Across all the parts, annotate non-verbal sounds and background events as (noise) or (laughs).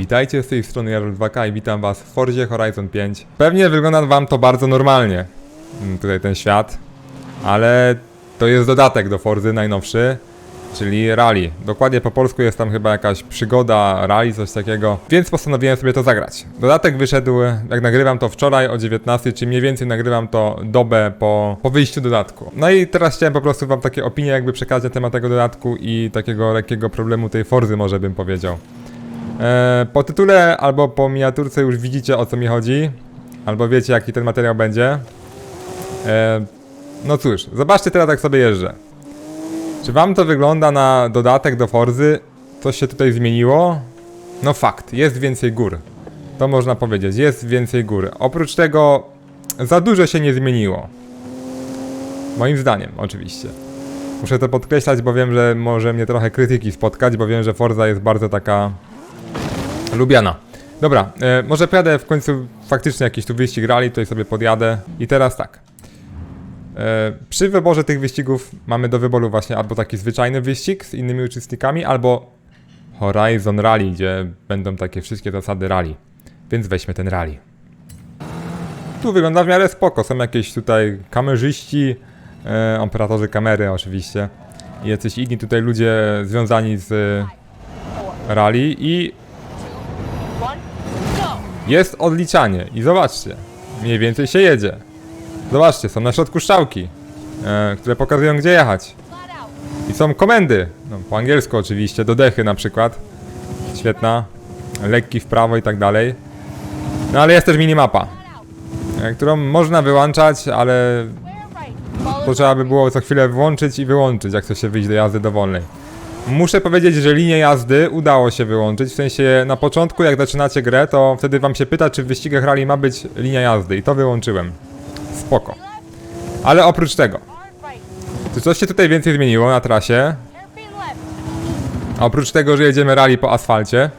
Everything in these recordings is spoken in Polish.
Witajcie z tej strony Jarl 2K i witam was w Forzie Horizon 5. Pewnie wygląda wam to bardzo normalnie, mm, tutaj ten świat, ale to jest dodatek do Forzy najnowszy, czyli rally. Dokładnie po polsku jest tam chyba jakaś przygoda, rally, coś takiego, więc postanowiłem sobie to zagrać. Dodatek wyszedł, jak nagrywam to wczoraj o 19, czyli mniej więcej nagrywam to dobę po, po wyjściu dodatku. No i teraz chciałem po prostu wam takie opinie jakby przekazać na temat tego dodatku i takiego lekkiego problemu tej Forzy może bym powiedział. E, po tytule albo po miniaturce już widzicie o co mi chodzi, albo wiecie jaki ten materiał będzie. E, no cóż, zobaczcie teraz jak sobie jeżdżę. Czy wam to wygląda na dodatek do Forzy? Coś się tutaj zmieniło? No fakt, jest więcej gór. To można powiedzieć, jest więcej gór. Oprócz tego za dużo się nie zmieniło. Moim zdaniem, oczywiście. Muszę to podkreślać, bo wiem, że może mnie trochę krytyki spotkać, bo wiem, że Forza jest bardzo taka lubiana. Dobra, e, może pojadę w końcu faktycznie jakiś tu wyścig rally, tutaj sobie podjadę. I teraz tak. E, przy wyborze tych wyścigów mamy do wyboru właśnie albo taki zwyczajny wyścig z innymi uczestnikami, albo Horizon Rally, gdzie będą takie wszystkie zasady rally. Więc weźmy ten rally. Tu wygląda w miarę spoko. Są jakieś tutaj kamerzyści, e, operatorzy kamery oczywiście. I jacyś inni tutaj ludzie związani z e, rally i! Jest odliczanie. I zobaczcie, mniej więcej się jedzie. Zobaczcie, są na środku strzałki, e, które pokazują gdzie jechać. I są komendy, no, po angielsku oczywiście, do dechy na przykład. Świetna. Lekki w prawo i tak dalej. No ale jest też minimapa, e, którą można wyłączać, ale to trzeba by było co chwilę włączyć i wyłączyć, jak chce się wyjść do jazdy dowolnej. Muszę powiedzieć, że linię jazdy udało się wyłączyć, w sensie na początku jak zaczynacie grę, to wtedy wam się pyta, czy w wyścigach rally ma być linia jazdy i to wyłączyłem. Spoko. Ale oprócz tego, czy coś się tutaj więcej zmieniło na trasie? Oprócz tego, że jedziemy rally po asfalcie?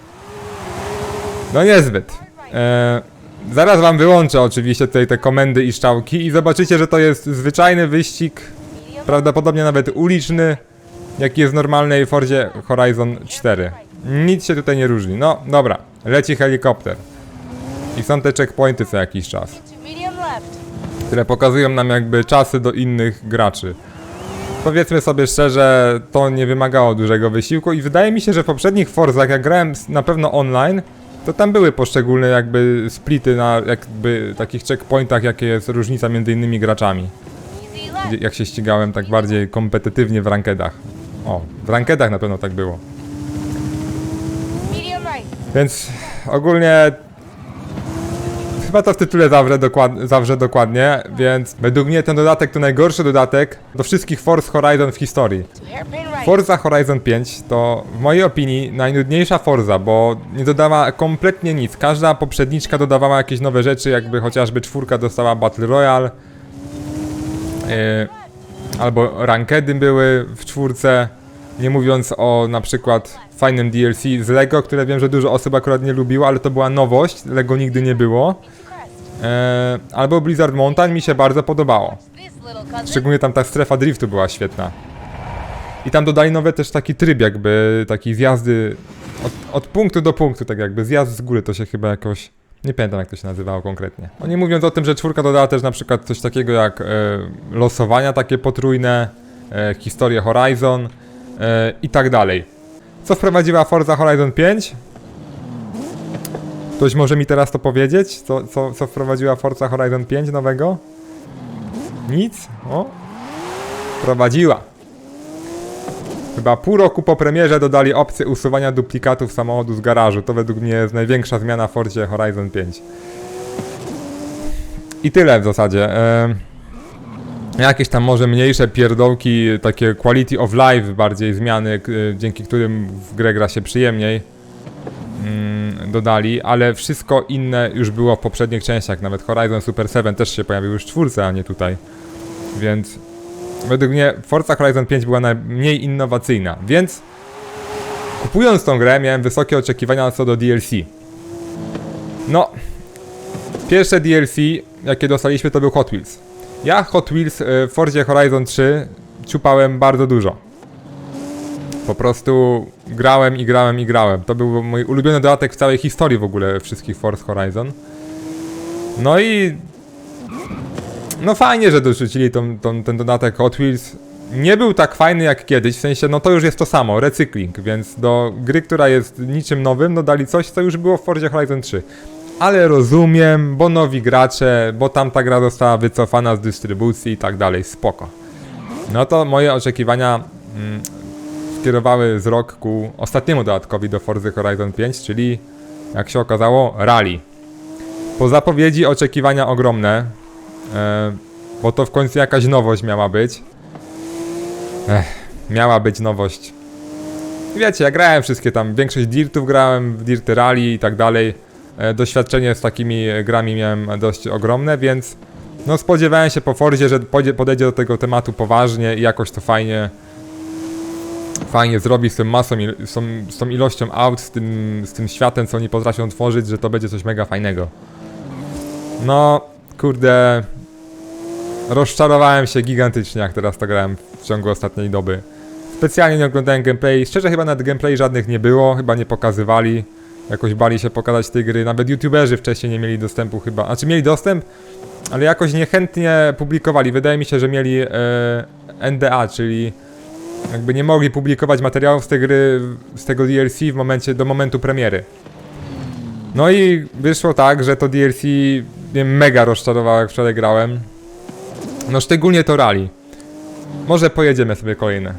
No niezbyt. E, zaraz wam wyłączę oczywiście tutaj te komendy i szczałki i zobaczycie, że to jest zwyczajny wyścig, prawdopodobnie nawet uliczny, jaki jest w normalnej Forzie Horizon 4. Nic się tutaj nie różni. No, dobra, leci helikopter. I są te checkpointy co jakiś czas, które pokazują nam jakby czasy do innych graczy. Powiedzmy sobie szczerze, to nie wymagało dużego wysiłku i wydaje mi się, że w poprzednich Forzach, jak grałem na pewno online, to tam były poszczególne jakby splity na jakby takich checkpointach, jakie jest różnica między innymi graczami. Jak się ścigałem tak bardziej kompetytywnie w rankedach. O, w rankedach na pewno tak było. Więc ogólnie chyba to w tytule zawrze, dokład, zawrze dokładnie, więc według mnie ten dodatek to najgorszy dodatek do wszystkich Forza Horizon w historii. Forza Horizon 5 to w mojej opinii najnudniejsza Forza, bo nie dodała kompletnie nic. Każda poprzedniczka dodawała jakieś nowe rzeczy, jakby chociażby czwórka dostała Battle Royale, yy, albo rankedy były w czwórce, nie mówiąc o na przykład fajnym DLC z LEGO, które wiem, że dużo osób akurat nie lubiło, ale to była nowość, LEGO nigdy nie było. Yy, albo Blizzard Mountain mi się bardzo podobało. Szczególnie tam ta strefa driftu była świetna. I tam dodali nowe też taki tryb jakby, taki zjazdy od, od punktu do punktu, tak jakby zjazd z góry to się chyba jakoś... Nie pamiętam jak to się nazywało konkretnie. No nie mówiąc o tym, że czwórka dodała też na przykład coś takiego jak e, losowania takie potrójne, e, historię Horizon e, i tak dalej. Co wprowadziła Forza Horizon 5? Ktoś może mi teraz to powiedzieć? Co, co, co wprowadziła Forza Horizon 5 nowego? Nic? O. Prowadziła. Chyba pół roku po premierze dodali opcję usuwania duplikatów samochodu z garażu. To według mnie jest największa zmiana w Forzie Horizon 5. I tyle w zasadzie. Em, jakieś tam może mniejsze pierdołki, takie quality of life bardziej zmiany, dzięki którym w grę gra się przyjemniej mm, dodali, ale wszystko inne już było w poprzednich częściach, nawet Horizon Super 7 też się pojawił już w czwórce, a nie tutaj. Więc według mnie Forza Horizon 5 była najmniej innowacyjna, więc kupując tą grę miałem wysokie oczekiwania co do DLC. No, pierwsze DLC jakie dostaliśmy to był Hot Wheels. Ja Hot Wheels y, w Forzie Horizon 3 ciupałem bardzo dużo. Po prostu grałem i grałem i grałem. To był mój ulubiony dodatek w całej historii w ogóle wszystkich Force Horizon. No i no fajnie, że dorzucili tą, tą, ten dodatek Hot Wheels. Nie był tak fajny jak kiedyś, w sensie, no to już jest to samo, recykling, więc do gry, która jest niczym nowym, dodali coś, co już było w Forzie Horizon 3. Ale rozumiem, bo nowi gracze, bo tamta gra została wycofana z dystrybucji i tak dalej, spoko. No to moje oczekiwania mm, skierowały wzrok ku ostatniemu dodatkowi do Forza Horizon 5, czyli jak się okazało, Rally. Po zapowiedzi oczekiwania ogromne, e, bo to w końcu jakaś nowość miała być. Ech, miała być nowość. Wiecie, ja grałem wszystkie tam, większość dirtów grałem, w dirty rally i tak dalej. E, doświadczenie z takimi e, grami miałem dość ogromne, więc no spodziewałem się po Forzie, że podejdzie do tego tematu poważnie i jakoś to fajnie fajnie zrobi z tą masą, z tą, z tą ilością aut, z tym, z tym światem, co oni potrafią tworzyć, że to będzie coś mega fajnego. No, kurde, rozczarowałem się gigantycznie, jak teraz to grałem w ciągu ostatniej doby. Specjalnie nie oglądałem gameplay, szczerze chyba nawet gameplay żadnych nie było, chyba nie pokazywali. Jakoś bali się pokazać tej gry, nawet youtuberzy wcześniej nie mieli dostępu chyba, znaczy mieli dostęp, ale jakoś niechętnie publikowali. Wydaje mi się, że mieli e, NDA, czyli jakby nie mogli publikować materiałów z tej gry, z tego DLC w momencie, do momentu premiery. No i wyszło tak, że to DLC mnie mega rozczarowało jak wczoraj grałem. No szczególnie to rally. Może pojedziemy sobie kolejne.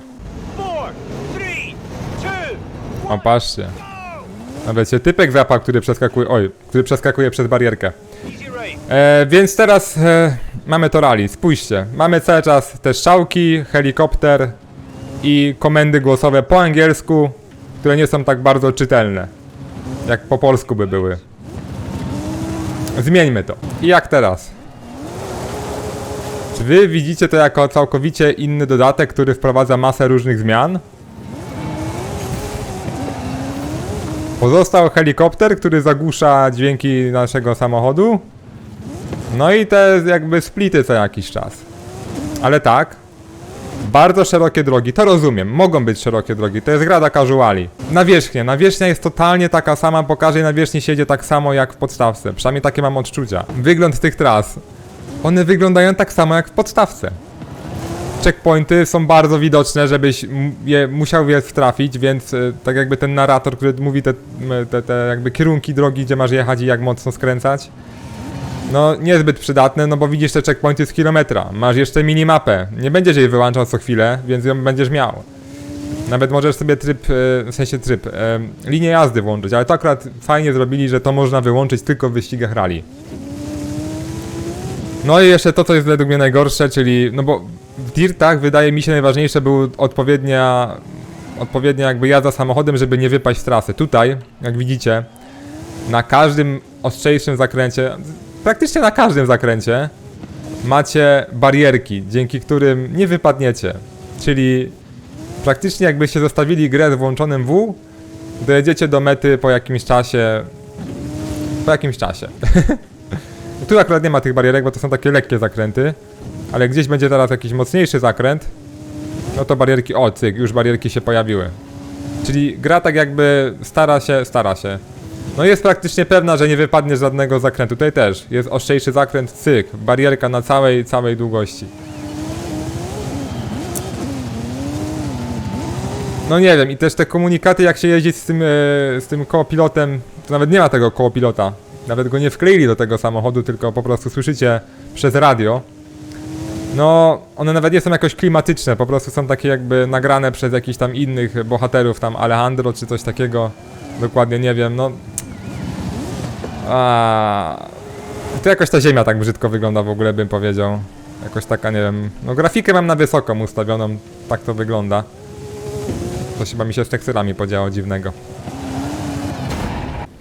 O, patrzcie. A wiecie, typek zapał, który przeskakuje, oj, który przeskakuje przez barierkę. E, więc teraz e, mamy to rally, spójrzcie. Mamy cały czas te strzałki, helikopter i komendy głosowe po angielsku, które nie są tak bardzo czytelne, jak po polsku by były. Zmieńmy to. I jak teraz? Wy widzicie to jako całkowicie inny dodatek, który wprowadza masę różnych zmian? Pozostał helikopter, który zagłusza dźwięki naszego samochodu. No i te jakby splity co jakiś czas. Ale tak. Bardzo szerokie drogi, to rozumiem, mogą być szerokie drogi, to jest gra dla casuali. Nawierzchnia, nawierzchnia jest totalnie taka sama, po każdej nawierzchni siedzie tak samo jak w podstawce, przynajmniej takie mam odczucia. Wygląd tych tras, one wyglądają tak samo jak w podstawce. Checkpointy są bardzo widoczne, żebyś je musiał je trafić, więc e, tak jakby ten narrator, który mówi te, te, te jakby kierunki drogi, gdzie masz jechać i jak mocno skręcać, no niezbyt przydatne, no bo widzisz te checkpointy z kilometra. Masz jeszcze minimapę. Nie będziesz jej wyłączał co chwilę, więc ją będziesz miał. Nawet możesz sobie tryb, e, w sensie tryb, e, linię jazdy włączyć, ale to akurat fajnie zrobili, że to można wyłączyć tylko w wyścigach rally. No i jeszcze to, co jest według mnie najgorsze, czyli, no bo w dirtach wydaje mi się najważniejsze był odpowiednia, odpowiednia jakby jazda samochodem, żeby nie wypaść z trasy. Tutaj, jak widzicie, na każdym ostrzejszym zakręcie, praktycznie na każdym zakręcie, macie barierki, dzięki którym nie wypadniecie. Czyli praktycznie jakbyście zostawili grę z włączonym W, dojedziecie do mety po jakimś czasie. Po jakimś czasie. (laughs) tu akurat nie ma tych barierek, bo to są takie lekkie zakręty. Ale gdzieś będzie teraz jakiś mocniejszy zakręt. No to barierki. O, cyk, już barierki się pojawiły. Czyli gra tak jakby stara się, stara się. No jest praktycznie pewna, że nie wypadnie żadnego zakrętu. Tutaj też jest ostrzejszy zakręt, cyk, barierka na całej, całej długości. No nie wiem, i też te komunikaty, jak się jeździ z tym, e, z tym kołopilotem, to nawet nie ma tego kołopilota. Nawet go nie wkleili do tego samochodu, tylko po prostu słyszycie przez radio. No, one nawet nie są jakoś klimatyczne, po prostu są takie jakby nagrane przez jakichś tam innych bohaterów, tam Alejandro czy coś takiego. Dokładnie nie wiem, no. A... To jakoś ta ziemia tak brzydko wygląda w ogóle, bym powiedział. Jakoś taka, nie wiem. No, grafikę mam na wysoką ustawioną, tak to wygląda. To chyba mi się z teksturami podziało dziwnego.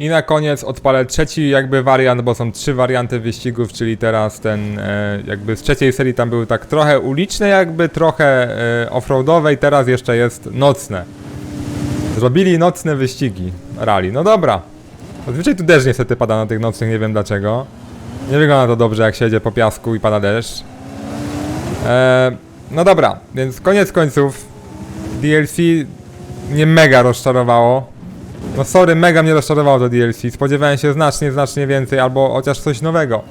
I na koniec odpalę trzeci jakby wariant, bo są trzy warianty wyścigów, czyli teraz ten e, jakby z trzeciej serii tam były tak trochę uliczne jakby, trochę e, offroadowe i teraz jeszcze jest nocne. Zrobili nocne wyścigi rally. No dobra. Zazwyczaj tu deszcz niestety pada na tych nocnych, nie wiem dlaczego. Nie wygląda to dobrze jak się jedzie po piasku i pada deszcz. E, no dobra, więc koniec końców DLC mnie mega rozczarowało. No sorry, mega mnie rozczarowało to DLC. Spodziewałem się znacznie, znacznie więcej, albo chociaż coś nowego.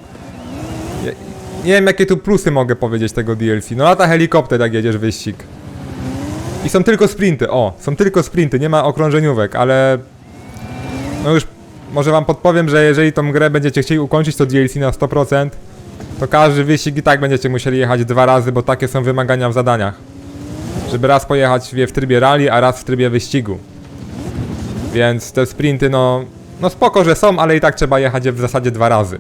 Nie, nie wiem jakie tu plusy mogę powiedzieć tego DLC. No lata helikopter jak jedziesz wyścig. I są tylko sprinty, o, są tylko sprinty, nie ma okrążeniówek, ale... No już może wam podpowiem, że jeżeli tą grę będziecie chcieli ukończyć to DLC na 100%, to każdy wyścig i tak będziecie musieli jechać dwa razy, bo takie są wymagania w zadaniach. Żeby raz pojechać w trybie rally, a raz w trybie wyścigu. Więc te sprinty, no, no spoko, że są, ale i tak trzeba jechać je w zasadzie dwa razy.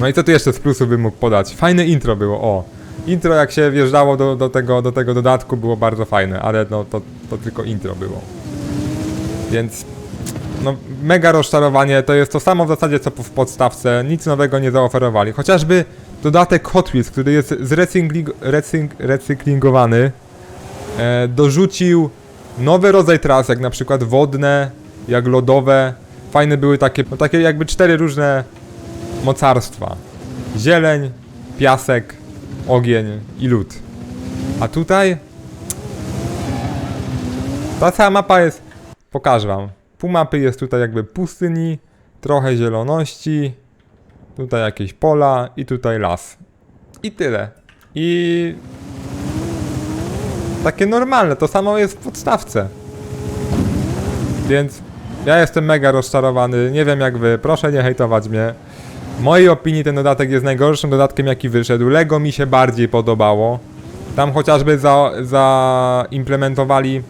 No i co tu jeszcze z plusów bym mógł podać? Fajne intro było, o. Intro jak się wjeżdżało do, do, tego, do tego dodatku było bardzo fajne, ale no to, to tylko intro było. Więc no mega rozczarowanie, to jest to samo w zasadzie co w podstawce, nic nowego nie zaoferowali. Chociażby dodatek Hot Wheels, który jest zrecykling, recyk, recyklingowany, e, dorzucił nowy rodzaj tras, jak na przykład wodne, jak lodowe. Fajne były takie, no takie jakby cztery różne mocarstwa. Zieleń, piasek, ogień i lód. A tutaj ta cała mapa jest, pokażę wam. Pół mapy jest tutaj jakby pustyni, trochę zieloności, tutaj jakieś pola i tutaj las. I tyle. I takie normalne, to samo jest w podstawce. Więc ja jestem mega rozczarowany, nie wiem jak wy, proszę nie hejtować mnie. W mojej opinii ten dodatek jest najgorszym dodatkiem jaki wyszedł. Lego mi się bardziej podobało. Tam chociażby za, zaimplementowali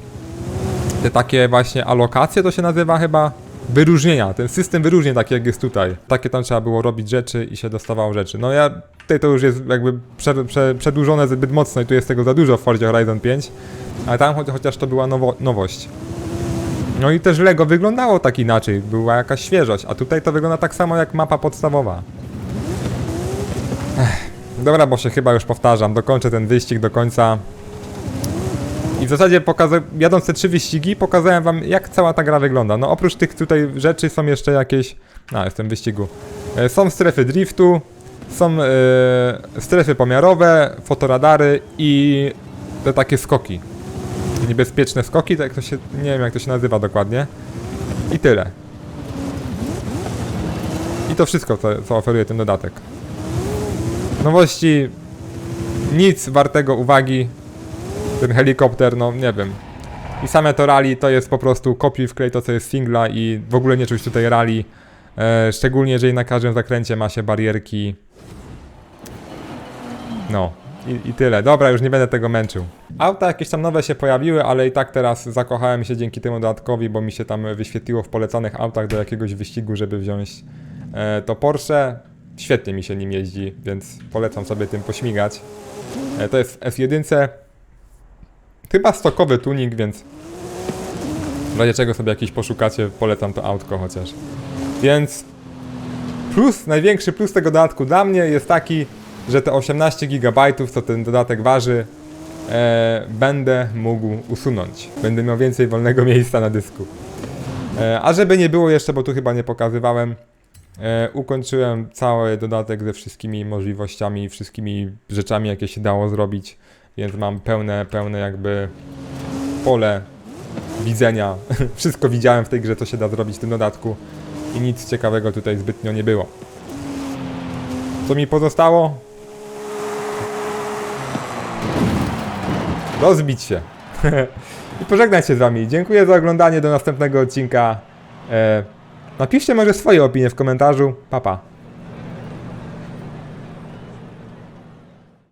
te takie właśnie alokacje to się nazywa chyba wyróżnienia, ten system wyróżnień taki jak jest tutaj. Takie tam trzeba było robić rzeczy i się dostawało rzeczy. No ja tutaj to już jest jakby prze, prze, przedłużone zbyt mocno i tu jest tego za dużo w Forzie Horizon 5, ale tam cho chociaż to była nowo nowość. No i też Lego wyglądało tak inaczej, była jakaś świeżość, a tutaj to wygląda tak samo jak mapa podstawowa. Ech, dobra, bo się chyba już powtarzam, dokończę ten wyścig do końca. I w zasadzie pokaza- jadąc te trzy wyścigi, pokazałem wam jak cała ta gra wygląda. No oprócz tych tutaj rzeczy są jeszcze jakieś... A, jestem w wyścigu. E, są strefy driftu, są e, strefy pomiarowe, fotoradary i te takie skoki. Niebezpieczne skoki, tak to się... nie wiem jak to się nazywa dokładnie. I tyle. I to wszystko, co, co oferuje ten dodatek. Nowości... Nic wartego uwagi, ten helikopter, no nie wiem. I same to rally to jest po prostu kopiuj wklej to co jest singla i w ogóle nie czuć tutaj rally. E, szczególnie jeżeli na każdym zakręcie ma się barierki. No. I, I tyle. Dobra, już nie będę tego męczył. Auta jakieś tam nowe się pojawiły, ale i tak teraz zakochałem się dzięki temu dodatkowi, bo mi się tam wyświetliło w polecanych autach do jakiegoś wyścigu, żeby wziąć e, to Porsche. Świetnie mi się nim jeździ, więc polecam sobie tym pośmigać. E, to jest w F1. Chyba stokowy tuning, więc w razie czego sobie jakiś poszukacie, polecam to autko chociaż. Więc plus, największy plus tego dodatku dla mnie jest taki, że te 18 GB, co ten dodatek waży, e, będę mógł usunąć. Będę miał więcej wolnego (laughs) miejsca na dysku. E, a żeby nie było jeszcze, bo tu chyba nie pokazywałem, e, ukończyłem cały dodatek ze wszystkimi możliwościami, wszystkimi rzeczami, jakie się dało zrobić, więc mam pełne, pełne jakby pole widzenia. (laughs) Wszystko widziałem w tej grze, co się da zrobić w tym dodatku i nic ciekawego tutaj zbytnio nie było. Co mi pozostało? Rozbić się. (laughs) I pożegnać się z wami. Dziękuję za oglądanie. Do następnego odcinka. E, napiszcie może swoje opinie w komentarzu. Papa. Pa.